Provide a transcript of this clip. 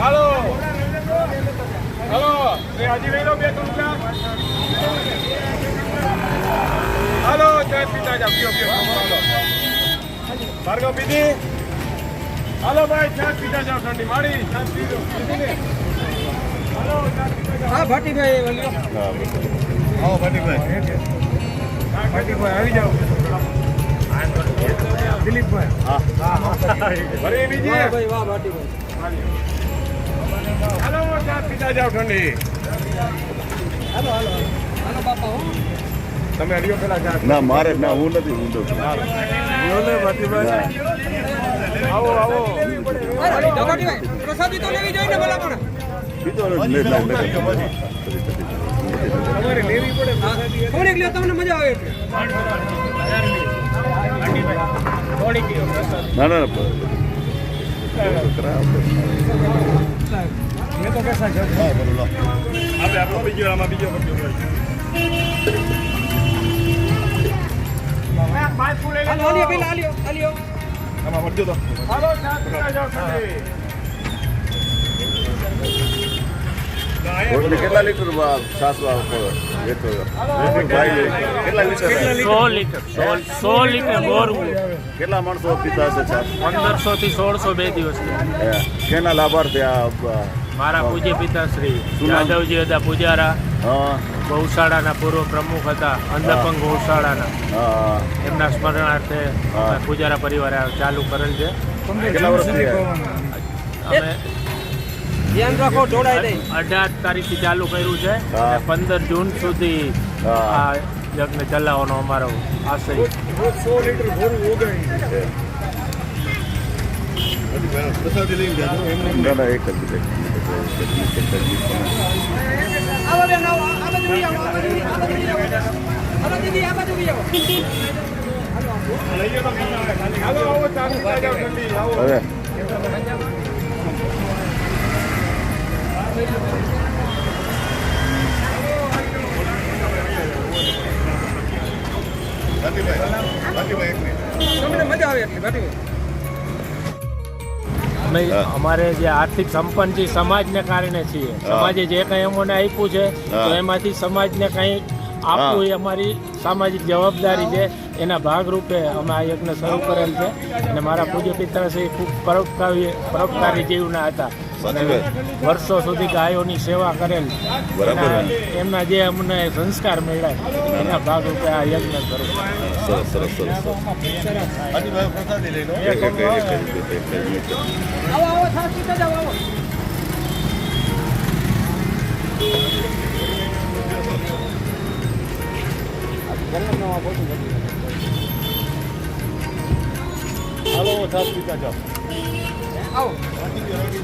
હાલો. હાલો. એ હજી લઈ લો બે ત્રણ ગ્લાસ હાલો જય પીતા જાવ પીઓ પીઓ હાલો. ભાર્ગવ પીધી હાલો ભાઈ ચા પીતા જાવ ઠંડી મારી ચા પીધો હા ભાટીભાઈ હા ભાટીભાઈ. ભાટીભાઈ આવી જાઓ. દિલીપભાઈ. હા. હા ભરી બીજી. વાહ ભાઈ વાહ ભાટીભાઈ. હાલો ચા પીતા જાવ ઠંડી હાલો હાલો. હાલો બાપા હો. તમે અડિયો પેલા ચા ના મારે ના હું નથી હું તો આવો આવો. ભાટીભાઈ પ્રસાદી તો લેવી જોઈએ ને ભલા પણ. તમારે લેવી પડે તમને મજા આવે ના ના ના આપણે આપણો બીજો આમાં બીજો કરજો હાલો હાલ્યો પેલા હાલ્યો હાલ્યો આમાં વધજો તો હાલો ચા પીતા જાવ ઠંડી રોટલી કેટલા લીટર ભાઈ કેટલા લીટર, સો લીટર સો લીટર બોરવું. કેટલા માણસો પીતા હશે સાહેબ પંદરસો થી સોળસો બે દિવસ. કેના લાભાર્થી આ મારા પૂજ્ય પિતાશ્રી શ્રી નામ? જાદવજી હતા પૂજારા. ગૌશાળાના પૂર્વ પ્રમુખ હતા અંધપંગ ગૌશાળાના એમના સ્મરણાર્થે પૂજારા પરિવારે ચાલુ કરેલ છે. કેટલા વર્ષથી આ? અમે ધ્યાન રાખો નહીં અઢાર તારીખથી ચાલુ કર્યું છે. પંદર જૂન સુધી આ યજ્ઞ ચલાવવાનો અમારો આશય. સો લીટર ભરું ઓગાઈ ના ના મજા આવે એટલે અમારે જે આર્થિક સંપન્ન છે સમાજને કારણે છીએ. સમાજે જે કંઈ અમને આપ્યું છે તો એમાંથી સમાજને કંઈ આપવું એ અમારી સામાજિક જવાબદારી છે. એના ભાગરૂપે અમે આ યજ્ઞ શરૂ કરેલ છે અને મારા પૂજ્ય પિતાશ્રી ખૂબ પરોપકારી પરોપકારી જીવના હતા. વર્ષો સુધી ગાયોની સેવા કરેલ. એમના જે અમને સંસ્કાર મળ્યા એના ભાગરૂપે આ યજ્ઞ. સરસ સરસ સરસ આવો. છાસ પીતા જાઓ આવો પીતા જાવ આવો